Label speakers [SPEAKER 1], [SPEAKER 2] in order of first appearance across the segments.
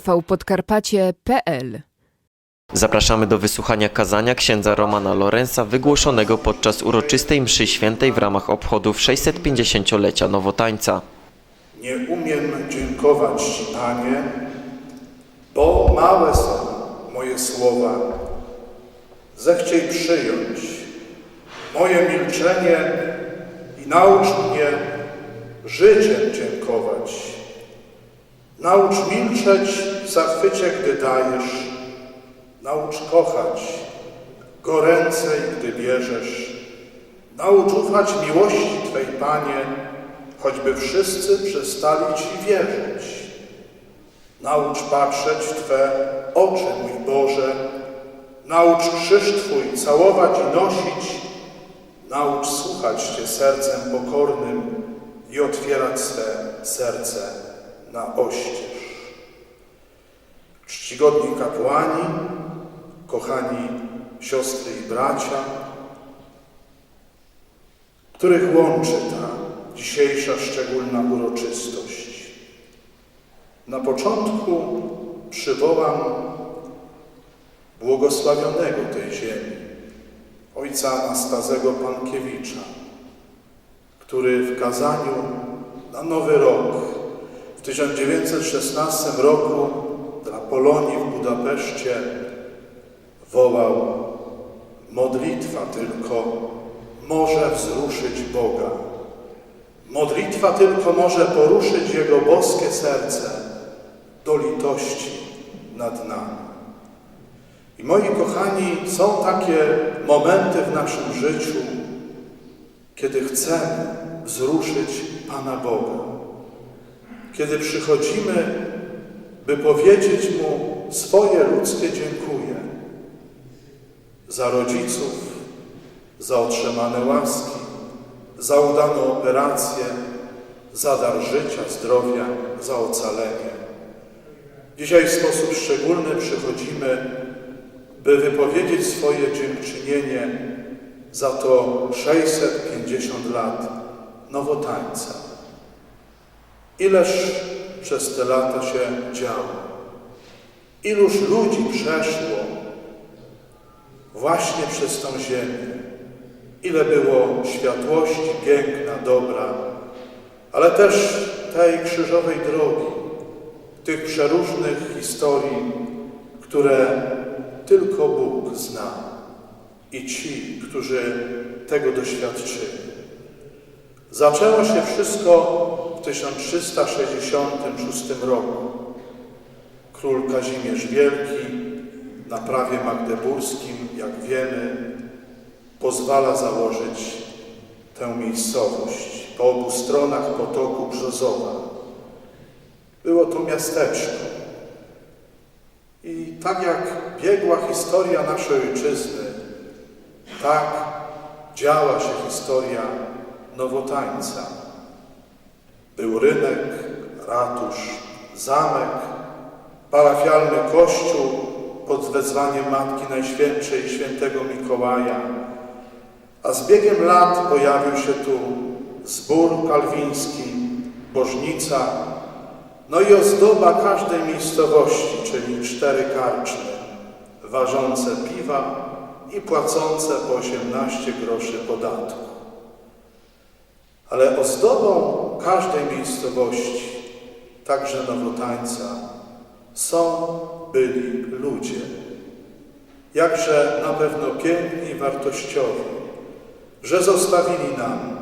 [SPEAKER 1] tvpodkarpacie.pl
[SPEAKER 2] Zapraszamy do wysłuchania kazania księdza Romana Lorenza wygłoszonego podczas uroczystej mszy świętej w ramach obchodów 650-lecia Nowotańca.
[SPEAKER 3] Nie umiem dziękować Ci, Panie, bo małe są moje słowa. Zechciej przyjąć moje milczenie i naucz mnie życiem dziękować. Naucz milczeć w zachwycie, gdy dajesz. Naucz kochać goręcej, gdy bierzesz. Naucz ufać miłości Twej, Panie, choćby wszyscy przestali Ci wierzyć. Naucz patrzeć w Twe oczy, mój Boże. Naucz krzyż Twój całować i nosić. Naucz słuchać Cię sercem pokornym i otwierać swe serce na oścież. Czcigodni kapłani, kochani siostry i bracia, których łączy ta dzisiejsza szczególna uroczystość. Na początku przywołam błogosławionego tej ziemi, ojca Anastazego Pankiewicza, który w kazaniu na Nowy Rok w 1916 roku dla Polonii w Budapeszcie wołał modlitwa tylko może wzruszyć Boga. Modlitwa tylko może poruszyć Jego boskie serce do litości nad nami. I moi kochani, są takie momenty w naszym życiu, kiedy chcemy wzruszyć Pana Boga. Kiedy przychodzimy, by powiedzieć Mu swoje ludzkie dziękuję za rodziców, za otrzymane łaski, za udaną operację, za dar życia, zdrowia, za ocalenie. Dzisiaj w sposób szczególny przychodzimy, by wypowiedzieć swoje dziękczynienie za to 650 lat nowotańca. Ileż przez te lata się działo, iluż ludzi przeszło właśnie przez tą ziemię, ile było światłości, piękna, dobra, ale też tej krzyżowej drogi, tych przeróżnych historii, które tylko Bóg zna i ci, którzy tego doświadczyli. Zaczęło się wszystko w 1366 roku. Król Kazimierz Wielki na prawie magdeburskim, jak wiemy, pozwala założyć tę miejscowość po obu stronach potoku Brzozowa. Było to miasteczko. I tak jak biegła historia naszej ojczyzny, tak działa się historia Nowotańca. Był rynek, ratusz, zamek, parafialny kościół pod wezwaniem Matki Najświętszej Świętego Mikołaja, a z biegiem lat pojawił się tu zbór kalwiński, bożnica, no i ozdoba każdej miejscowości, czyli cztery karczmy, ważące piwa i płacące po 18 groszy podatku. Ale ozdobą każdej miejscowości, także Nowotańca, są byli ludzie. Jakże na pewno piękni i wartościowi, że zostawili nam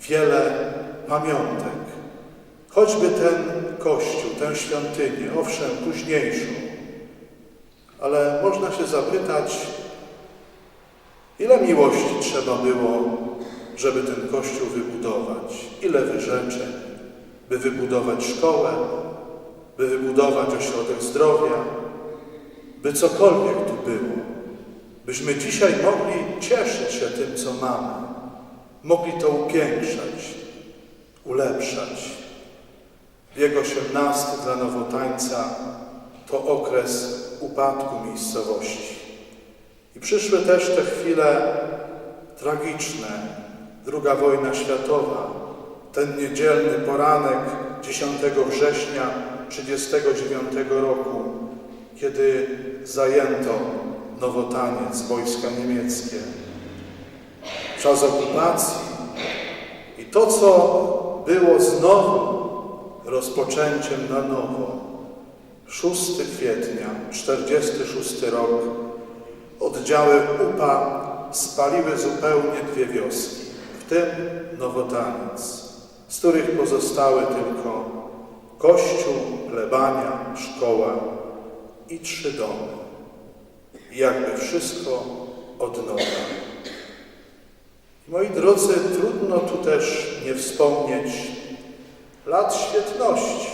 [SPEAKER 3] wiele pamiątek. Choćby ten kościół, tę świątynię, owszem, późniejszą, ale można się zapytać, ile miłości trzeba było, żeby ten kościół wybudować, ile wyrzeczeń, by wybudować szkołę, by wybudować ośrodek zdrowia, by cokolwiek tu było, byśmy dzisiaj mogli cieszyć się tym, co mamy, mogli to upiększać, ulepszać. Wiek XVIII dla Nowotańca to okres upadku miejscowości. I przyszły też te chwile tragiczne. Druga wojna światowa, ten niedzielny poranek 10 września 1939 roku, kiedy zajęto Nowotaniec, wojska niemieckie. Czas okupacji i to, co było znowu rozpoczęciem na nowo. 6 kwietnia, 46 rok, oddziały UPA spaliły zupełnie dwie wioski, w tym Nowotaniec, z których pozostały tylko kościół, plebania, szkoła i trzy domy. I jakby wszystko od nowa. Moi drodzy, trudno tu też nie wspomnieć lat świetności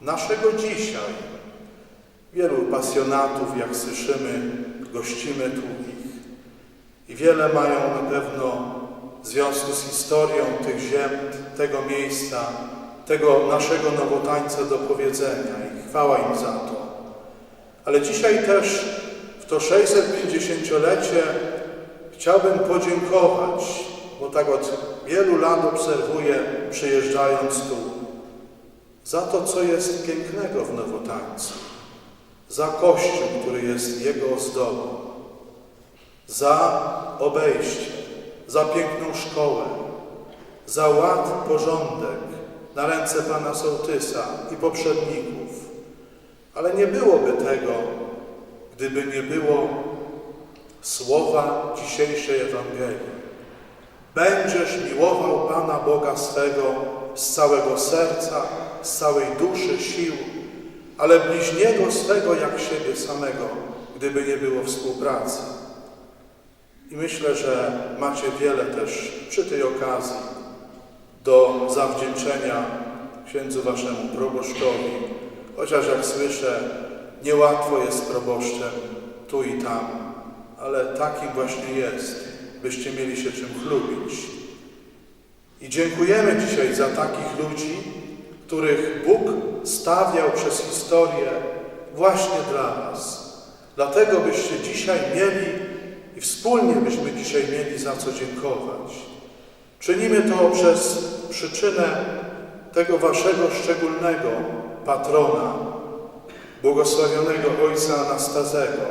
[SPEAKER 3] naszego dzisiaj. Wielu pasjonatów, jak słyszymy, gościmy tu ich i wiele mają na pewno w związku z historią tych ziem, tego miejsca, tego naszego nowotańca do powiedzenia i chwała im za to. Ale dzisiaj też w to 650-lecie chciałbym podziękować, bo tak od wielu lat obserwuję, przyjeżdżając tu, za to, co jest pięknego w Nowotańcu, za Kościół, który jest Jego ozdobą, za obejście, za piękną szkołę, za ład, porządek na ręce Pana Sołtysa i poprzedników. Ale nie byłoby tego, gdyby nie było słowa dzisiejszej Ewangelii. Będziesz miłował Pana Boga swego z całego serca, z całej duszy, sił, ale bliźniego swego jak siebie samego, gdyby nie było współpracy. I myślę, że macie wiele też przy tej okazji do zawdzięczenia księdzu waszemu proboszczowi, chociaż jak słyszę, niełatwo jest proboszczem tu i tam, ale takim właśnie jest, byście mieli się czym chlubić. I dziękujemy dzisiaj za takich ludzi, których Bóg stawiał przez historię właśnie dla nas. Dlatego byście dzisiaj mieli i wspólnie byśmy dzisiaj mieli za co dziękować. Czynimy to przez przyczynę tego waszego szczególnego patrona, błogosławionego ojca Anastazego.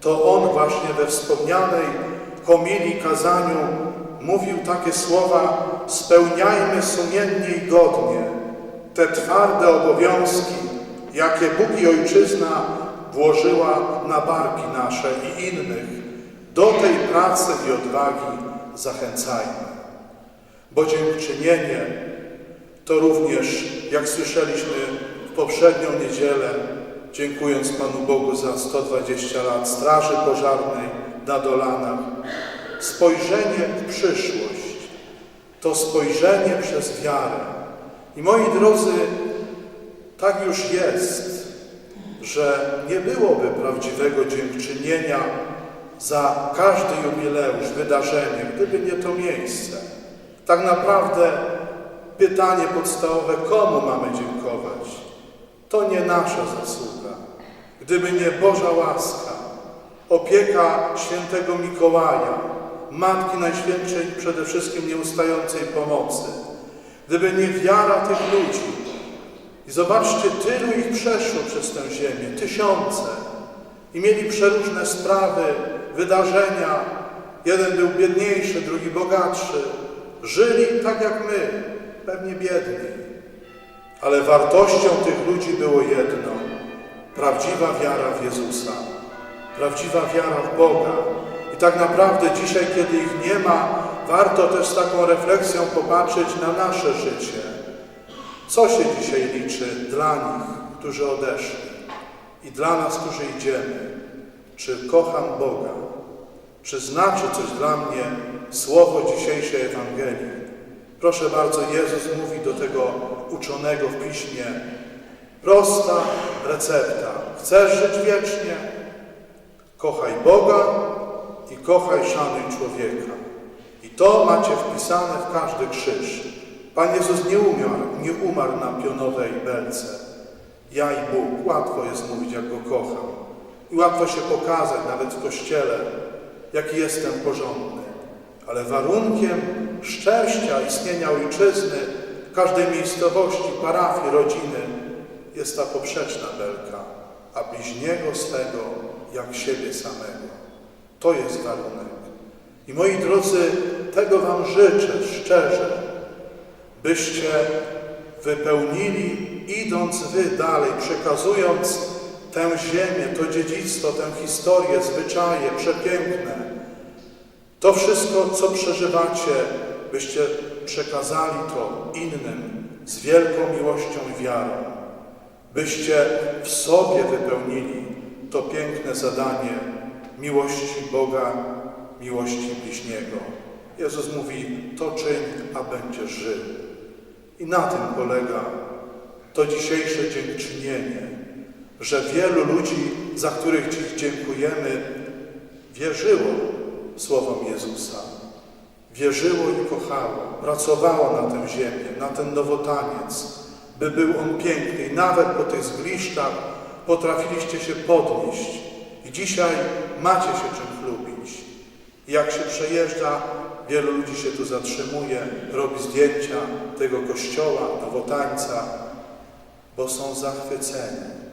[SPEAKER 3] To on właśnie we wspomnianej homilii kazaniu mówił takie słowa: spełniajmy sumiennie i godnie te twarde obowiązki, jakie Bóg i Ojczyzna włożyła na barki nasze i innych. Do tej pracy i odwagi zachęcajmy. Bo dziękczynienie to również, jak słyszeliśmy w poprzednią niedzielę, dziękując Panu Bogu za 120 lat Straży Pożarnej na Dolanach, spojrzenie w przyszłość, to spojrzenie przez wiarę. I moi drodzy, tak już jest, że nie byłoby prawdziwego dziękczynienia za każdy jubileusz, wydarzenie, gdyby nie to miejsce. Tak naprawdę pytanie podstawowe, komu mamy dziękować? To nie nasza zasługa. Gdyby nie Boża łaska, opieka świętego Mikołaja, Matki Najświętszej przede wszystkim nieustającej pomocy, gdyby nie wiara tych ludzi. I zobaczcie, tylu ich przeszło przez tę ziemię, tysiące. I mieli przeróżne sprawy, wydarzenia. Jeden był biedniejszy, drugi bogatszy. Żyli tak jak my, pewnie biedni. Ale wartością tych ludzi było jedno. Prawdziwa wiara w Jezusa. Prawdziwa wiara w Boga. I tak naprawdę dzisiaj, kiedy ich nie ma, warto też z taką refleksją popatrzeć na nasze życie. Co się dzisiaj liczy dla nich, którzy odeszli i dla nas, którzy idziemy? Czy kocham Boga? Czy znaczy coś dla mnie słowo dzisiejszej Ewangelii? Proszę bardzo, Jezus mówi do tego uczonego w piśmie. Prosta recepta. Chcesz żyć wiecznie? Kochaj Boga i kochaj, szanuj człowieka. I to macie wpisane w każdy krzyż. Pan Jezus nie umarł, nie umarł na pionowej belce. Ja i Bóg. Łatwo jest mówić, jak Go kocham. I łatwo się pokazać, nawet w Kościele, jaki jestem porządny. Ale warunkiem szczęścia istnienia Ojczyzny, każdej miejscowości, parafii, rodziny jest ta poprzeczna belka, a bliźniego swego jak siebie samego. To jest warunek. I moi drodzy, tego Wam życzę szczerze, byście wypełnili, idąc Wy dalej, przekazując tę ziemię, to dziedzictwo, tę historię, zwyczaje przepiękne, to wszystko, co przeżywacie, byście przekazali to innym z wielką miłością i wiarą, byście w sobie wypełnili to piękne zadanie miłości Boga, miłości bliźniego. Jezus mówi, to czyń, a będziesz żył. I na tym polega to dzisiejsze dziękczynienie, że wielu ludzi, za których dziś dziękujemy, wierzyło słowom Jezusa. Wierzyło i kochało, pracowało na tę ziemię, na ten nowotaniec, by był on piękny. I nawet po tych zgliszczach potrafiliście się podnieść. I dzisiaj macie się czym chlubić. Jak się przejeżdża, wielu ludzi się tu zatrzymuje, robi zdjęcia tego kościoła, nowotańca, bo są zachwyceni,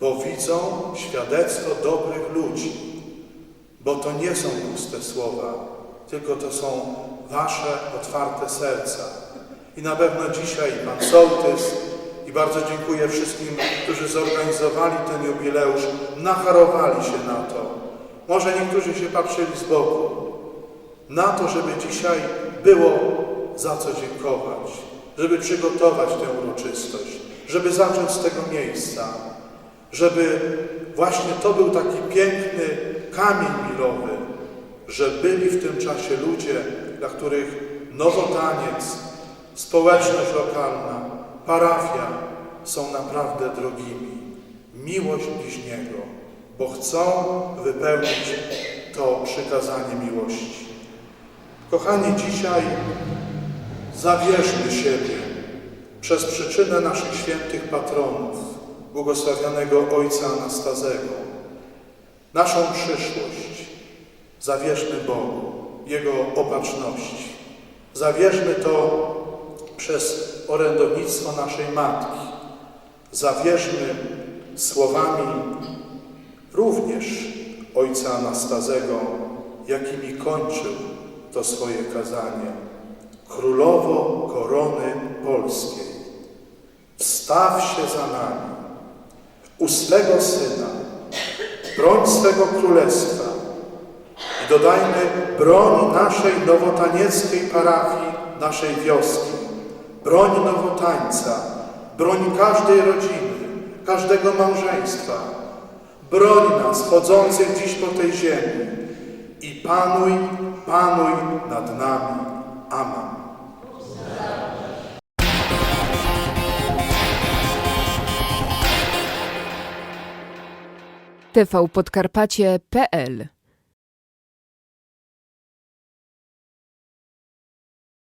[SPEAKER 3] bo widzą świadectwo dobrych ludzi, bo to nie są puste słowa, tylko to są wasze otwarte serca. I na pewno dzisiaj Pan Sołtys i bardzo dziękuję wszystkim, którzy zorganizowali ten jubileusz, nacharowali się na to. Może niektórzy się patrzyli z boku, na to, żeby dzisiaj było za co dziękować, żeby przygotować tę uroczystość, żeby zacząć z tego miejsca, żeby właśnie to był taki piękny kamień milowy, że byli w tym czasie ludzie, dla których nowotaniec, społeczność lokalna, parafia są naprawdę drogimi. Miłość bliźniego, bo chcą wypełnić to przykazanie miłości. Kochani, dzisiaj zawierzmy siebie przez przyczynę naszych świętych patronów, błogosławionego Ojca Anastazego, naszą przyszłość. Zawierzmy Bogu, Jego opatrzności. Zawierzmy to przez orędownictwo naszej Matki. Zawierzmy słowami również Ojca Anastazego, jakimi kończył to swoje kazanie. Królowo korony polskiej, wstaw się za nami, u swego Syna, broń swego królestwa. I dodajmy broń naszej nowotanieckiej parafii, naszej wioski, broń nowotańca, broń każdej rodziny, każdego małżeństwa, broń nas chodzących dziś po tej ziemi. I panuj, panuj nad nami. Amen.
[SPEAKER 1] tvpodkarpacie.pl